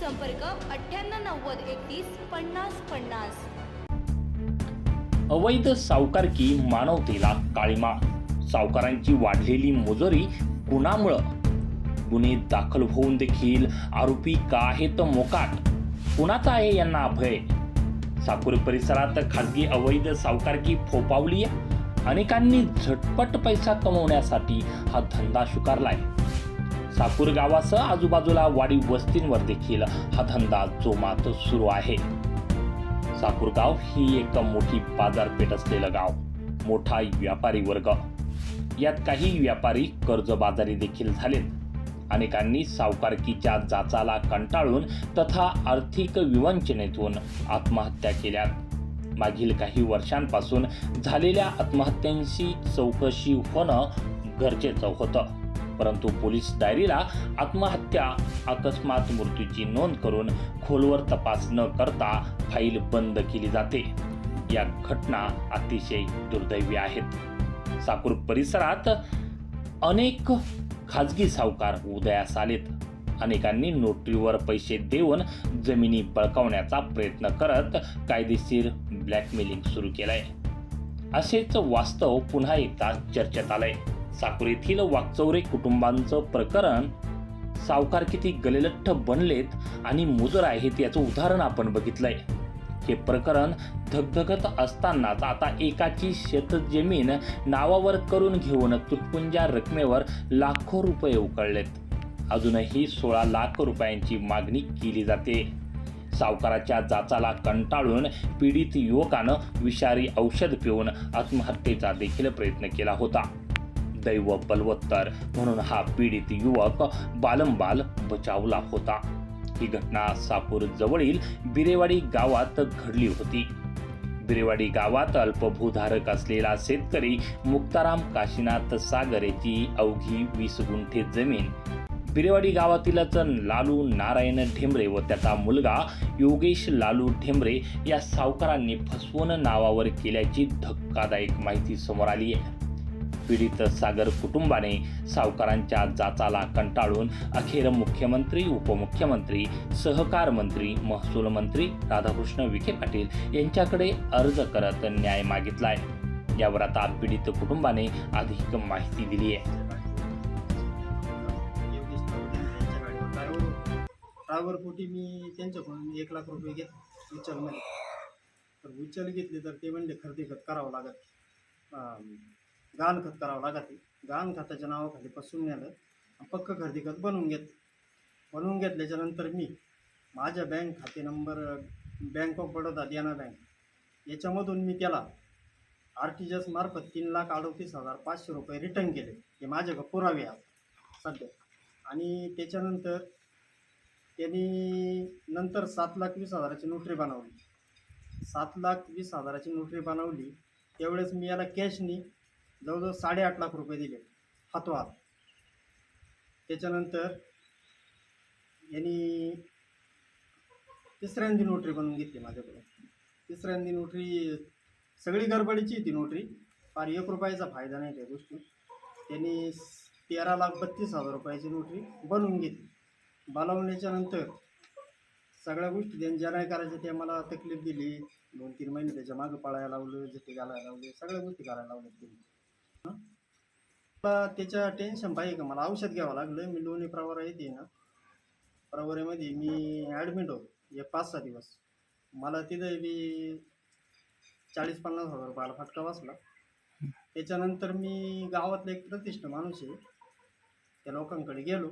संपर्क अठ्ठ्याण्णव नव्वद एकतीस पन्नास पन्नास. अवैध सावकारकी मानवतेला काळीमा. सावकारांची वाढलेली मुजोरी कुणामुळं गुन्हे दाखल होऊन देखील आरोपी का आहेत मोकाट. कुणाचा आहे यांना अभय? साकूर परिसरात खाजगी अवैध सावकारकी फोपावली अनेकांनी झटपट पैसा कमवण्यासाठी हा धंदा स्वीकारलाय. साकूर गावासह आजूबाजूला वाडी वस्तींवर देखील हा धंदा जोमात सुरू आहे. साकूरगाव ही एक मोठी बाजारपेठ असलेलं गाव मोठा व्यापारी वर्ग. यात काही व्यापारी कर्जबाजारी देखील झालेत. अनेकांनी सावकारकीच्या जाचाला कंटाळून तथा आर्थिक विवंचनेतून आत्महत्या केल्यात. मागील काही वर्षांपासून झालेल्या आत्महत्यांची चौकशी होणं गरजेचं होतं. परंतु पोलीस डायरीला आत्महत्या अकस्मात मृत्यूची नोंद करून खोलवर तपास न करता फाईल बंद केली जाते. या घटना अतिशय दुर्दैवी आहेत. साकूर परिसरात अनेक खाजगी सावकार उदयास आलेत. अनेकांनी नोटरीवर पैसे देऊन जमिनी बळकावण्याचा प्रयत्न करत कायदेशीर ब्लॅकमेलिंग सुरू केलंय. असेच वास्तव पुन्हा एकदा चर्चेत आलंय. साकूर येथील वाकचौरे कुटुंबांचं प्रकरण सावकार किती गलेलठ्ठ बनलेत आणि मुजर आहेत याचं उदाहरण आपण बघितलंय. हे प्रकरण धगधगत असतानाच आता एकाची शेतजमीन नावावर करून घेऊन तुटपुंजा रकमेवर लाखो रुपये उकळलेत. अजूनही सोळा लाख रुपयांची मागणी केली जाते. सावकाराच्या जाचाला कंटाळून पीडित युवकानं विषारी औषध पिऊन आत्महत्येचा देखील प्रयत्न केला होता. दैव बलवत्तर. म्हणून हा पीडित युवक बालंबाल बचावला होता. ही घटना सापूर जवळील बिरेवाडी गावात घडली होती. बिरेवाडी गावात अल्पभूधारक असलेला शेतकरी मुक्ताराम काशीनाथ सागर याची अवघी वीस गुंठे जमीन. बिरेवाडी गावातीलच लालू नारायण ठेंबरे व त्याचा मुलगा योगेश लालू ठेंबरे या सावकारांनी फसवून नावावर केल्याची धक्कादायक माहिती समोर आली आहे. पीडित सागर कुटुंबाने सावकारांच्या जाचाला कंटाळून अखेर मुख्यमंत्री उपमुख्यमंत्री सहकार मंत्री महसूल मंत्री राधाकृष्ण विखे पाटील यांच्याकडे अर्ज करत न्याय मागितलाय. यावर आता पीडित कुटुंबाने अधिक माहिती दिली आहे. ड्रायव्हर पोटी मी त्यांच्याकडून एक लाख रुपये घेत उचलमध्ये तर उचल घेतली तर ते म्हणले खरेदी खत करावं लागत गहाणखत करावं लागते. गहाणखताच्या नावाखाली पसून नेलं पक्क खरेदी खत बनवून घेत बनवून घेतल्याच्यानंतर मी माझ्या बँक खाते number bank of Baroda Dena bank याच्यामधून मी त्याला आर टी जी एस मार्फत तीन लाख अडतीस हजार पाचशे रुपये रिटर्न केले. हे माझ्याकडे पुरावे आहेत सध्या. आणि त्याच्यानंतर त्यांनी नंतर सात लाख वीस हजाराची नोटरी बनवली. सात लाख वीस हजाराची नोटरी बनवली. त्यावेळेस मी याला कॅशनी जवळजवळ साडेआठ लाख रुपये दिले. हातोहात त्याच्यानंतर यांनी तिसऱ्यांदी नोटरी बनवून घेतली माझ्याकडून. तिसऱ्यांदी नोटरी सगळी गडबडीची ती नोटरी. फार एक रुपयाचा फायदा नाही त्या गोष्टी. त्यांनी तेरा लाख बत्तीस हजार रुपयाची नोटरी बनवून घेतली. बनवण्याच्या नंतर सगळ्या गोष्टी त्यांनी ज्या नाही करायच्या त्या मला तकलीफ दिली. दोन तीन महिने त्याच्या मागं पळायला लावलं जिथे घालायला लावले सगळ्या गोष्टी करायला लावल्या त्यांनी. त्याच्या टेन्शन पाहिजे का मला? औषध घ्यावं लागलं. मी लोणी प्रवारा येते ना. प्रवारामध्ये मी ॲडमिट होतो. एक पाच सहा दिवस. मला तिथं बी चाळीस पन्नास हजार रुपयाला फटका बसला. त्याच्यानंतर मी गावातला एक प्रतिष्ठ माणूस आहे. त्या लोकांकडे गेलो.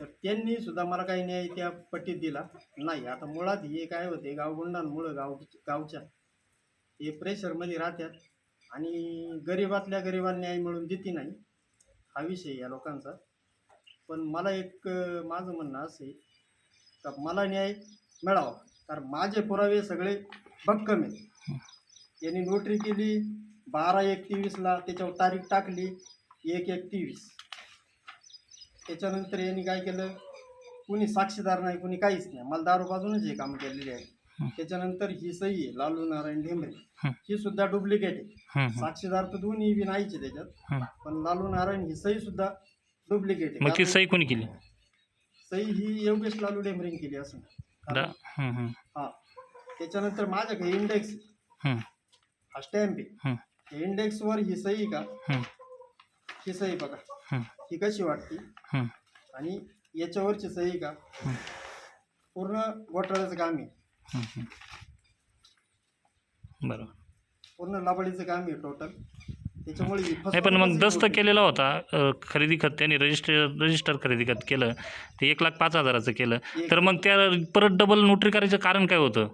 तर त्यांनी सुद्धा मला काही न्याय त्या पट्टीत दिला. नाही आता मुळात हे काय होते? गावगुंडांमुळं गाव गावच्या हे प्रेशरमध्ये राहतात. आणि गरिबातल्या गरिबाला न्याय मिळून देते नाही हा विषय या लोकांचा. पण मला एक माझं म्हणणं असं आहे का मला न्याय मिळावा. कारण माझे पुरावे सगळे भक्कम आहेत. यांनी नोटरी केली बारा एक तेवीसला त्याच्यावर तारीख टाकली एक एक तेवीस. त्याच्यानंतर यांनी काय केलं? कुणी साक्षीदार नाही कुणी काहीच नाही. मला दारू बाजूनच हे काम केलेले आहे. त्याच्यानंतर ही सही आहे लालू नारायण ढेंबरे. हं. सुद्धा डुप्लिकेट आहे. साक्षीदार तर दोन्ही बी नाहीचे त्याच्यात. पण लालू नारायण ही सही सुद्धा डुप्लिकेट आहे. मग ती कारण सही कोणी केली? सही ही योगेश लालू डेमरेने केली असं. दा हा त्याच्यानंतर माझ्याकडे इंडेक्स हा. स्टॅम्प आहे. हम्म, या इंडेक्सवर ही सही का? ही. सही बघा. ही. कशी वाटते? आणि याच्यावरची सही का? पूर्ण घोटाळ्याचं काम आहे. बरोबर. पूर्ण लाबडीचं काम आहे टोटल त्याच्यामुळे ही नाही पण मग दस्त होते. केलेला होता अ, खरेदी खत. त्यांनी रजिस्टर रजिस्टर खरेदी खत केलं. ते एक लाख पाच हजाराचं केलं. तर मग त्या परत डबल नोटरी करायचं कारण काय होतं?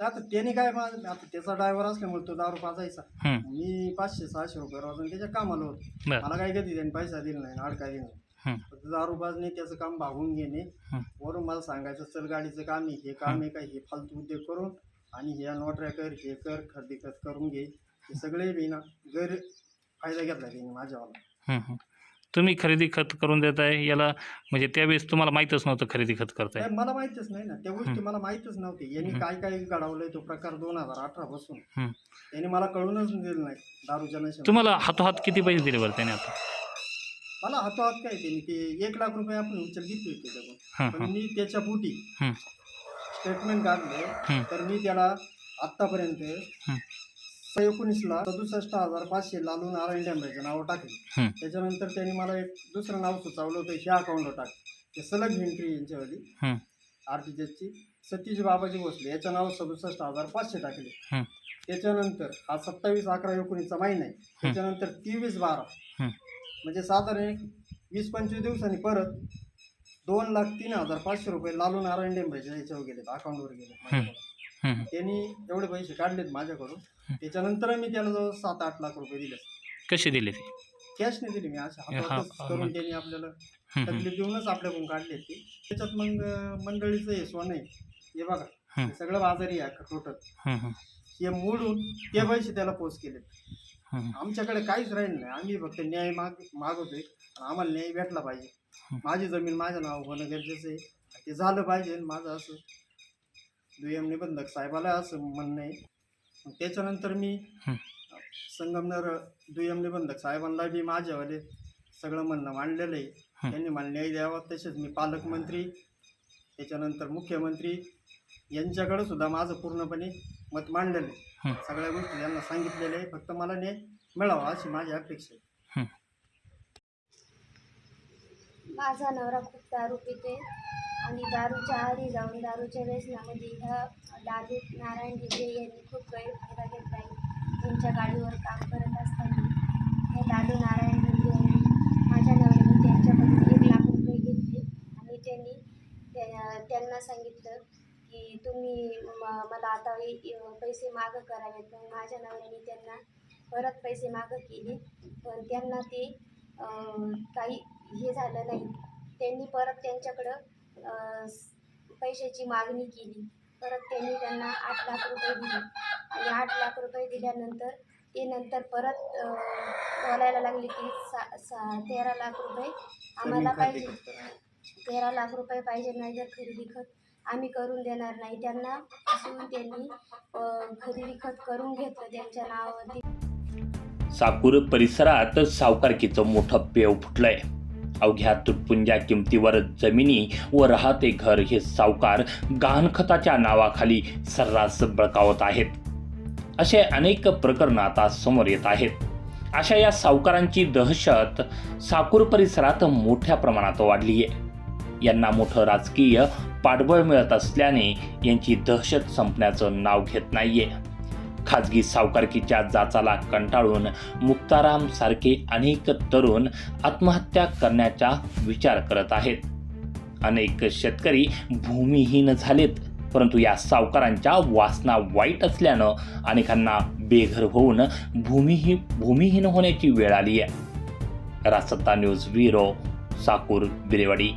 आता त्याने काय मा- आता त्याचा ड्रायव्हर असल्यामुळे तो दारू पाजायचा. हम्म, मी पाचशे सहाशे रुपये वाजून त्याच्या कामाला होतो. बरं. मला काय कधी त्याने पैसा दिला नाही अडका दिला नाही. फक्त दारू पाजणे त्याचं काम भागून घेणे. वरून मला सांगायचं चल गाडीचं काम आहे हे काम आहे काय हे फालतू उद्योग करून आणि हे नोटऱ्या कर हे कर खरेदी खत करून घे. हे सगळे बी ना गैर फायदा घेतला त्यांनी माझ्यावाला. तुम्ही खरेदी खत करून देताय याला म्हणजे त्यावेळेस तुम्हाला माहीतच नव्हतं खरेदी खत करताय. मला माहितच नाही ना. त्या गोष्टी मला माहितच नव्हती यांनी काय काय घडवलंय तो प्रकार दोन हजार अठरा पासून. त्यांनी मला कळूनच दिलं नाही दारूच्या नशेला तुम्हाला हातोहात किती पैसे दिले बरं त्याने आता? मला हातोहात काय त्यांनी ते एक लाख रुपये आपण उचल घेतली होती त्याच्याकडून. पण मी त्याच्या पोटी स्टेटमेंट काढले. तर मी त्याला आत्तापर्यंत हम्म, एकोणीसला सदुसष्ट हजार पाचशे लालू नारायण डेंबरेचं नाव टाकले. त्याच्यानंतर त्यांनी मला एक दुसरं नाव सुचवलं होतं ह्या अकाउंटला टाक ते सलग एंट्री यांच्यावाली हम्म, आर टी जी एसची सतीश बाबाजी भोसले याचं नाव सदुसष्ट हजार पाचशे टाकले. त्याच्यानंतर हा सत्तावीस अकरा एकोणीसचा महिना आहे. त्याच्यानंतर तेवीस बारा म्हणजे साधारण एक वीस पंचवीस दिवसांनी परत दोन लाख तीन हजार पाचशे रुपये लालू नारायण डेंबरेच्या याच्यावर गेलेत अकाउंटवर गेले. त्यांनी एवढे पैसे काढलेत माझ्याकडून. त्याच्यानंतर मी त्याला जवळ सात आठ लाख रुपये दिले. कसे दिले ते? कॅश नाही दिली मी करून त्यांनी आपल्याला तकलीफ देऊनच आपल्याकडून काढले ते त्याच्यात मग मंडळीचं हे सोनं आहे हे बघा सगळं बाजारी आहे टोटल हे मोडून ते पैसे त्याला पोच केले हम्म. आमच्याकडे काहीच राहील नाही. आम्ही फक्त न्याय माग मागवतोय. आम्हाला न्याय भेटला पाहिजे. माझी जमीन माझ्या नाव होणं गरजेचं आहे. ते झालं पाहिजे. माझं असं दुय्यम निबंधक साहेबाला असं म्हणणं आहे. त्याच्यानंतर मी. संगमनेर दुय्यम निबंधक साहेबांना बी माझ्यावाले सगळं म्हणणं मांडलेलं आहे. त्यांनी मला न्याय द्यावा. तसेच मी पालकमंत्री त्याच्यानंतर मुख्यमंत्री यांच्याकडे सुद्धा माझं पूर्णपणे मत मांडलेलं आहे. सगळ्या गोष्टी त्यांना सांगितलेल्या आहे फक्त मला न्याय मिळावा अशी माझी अपेक्षा आहे. माझा नवरा खूप दारू पिते आणि दारूच्या आधी जाऊन दारूच्या व्यसनामध्ये ह्या लालू नारायण ढिगे यांनी खूप गैरफायदा घेतला आहे. त्यांच्या गाडीवर काम करत असताना हे लालू नारायण ढिगे यांनी माझ्या नवऱ्याने त्यांच्याकडून एक लाख रुपये घेतले आणि त्यांनी त्या- त्यांना सांगितलं की तुम्ही म- मला आता पैसे मागं करावेत. मग माझ्या नवऱ्याने त्यांना परत पैसे मागं केले. पण त्यांना ते काही हे झालं नाही. त्यांनी परत त्यांच्याकडं पैशाची मागणी केली. परत त्यांनी त्यांना आठ लाख रुपये दिले. आणि आठ लाख रुपये दिल्यानंतर ते नंतर परत बोलायला लागले की सा सा तेरा लाख रुपये आम्हाला पाहिजे. तेरा लाख रुपये पाहिजे नाही तर खरेदी खत आम्ही करून देणार नाही. त्यांना फसवून त्यांनी खरेदी खत करून घेतलं त्यांच्या नावावरती. साकूर परिसरात सावकारकीचं मोठं पेव फुटलंय. अवघ्या तुटपुंज्या किमतीवर जमिनी व राहते घर हे सावकार गहाणखताच्या नावाखाली सर्रास बळकावत आहेत. असे अनेक प्रकरणं आता समोर येत आहेत. अशा या सावकारांची दहशत साकूर परिसरात मोठ्या प्रमाणात वाढली आहे यांना मोठं राजकीय पाठबळ मिळत असल्याने यांची दहशत संपण्याचं नाव घेत नाहीये. खाजगी सावकारकीच्या जाचाला कंटाळून मुक्ताराम सारखे अनेक तरुण आत्महत्या करण्याचा विचार करत आहेत. अनेक शेतकरी भूमिहीन झालेत परंतु या सावकारांच्या वासना वाईट असल्यानं अनेकांना बेघर होऊन भूमिही भूमिहीन होण्याची वेळ आली आहे रासत्ता न्यूज ब्युरो साकूर बिरेवाडी.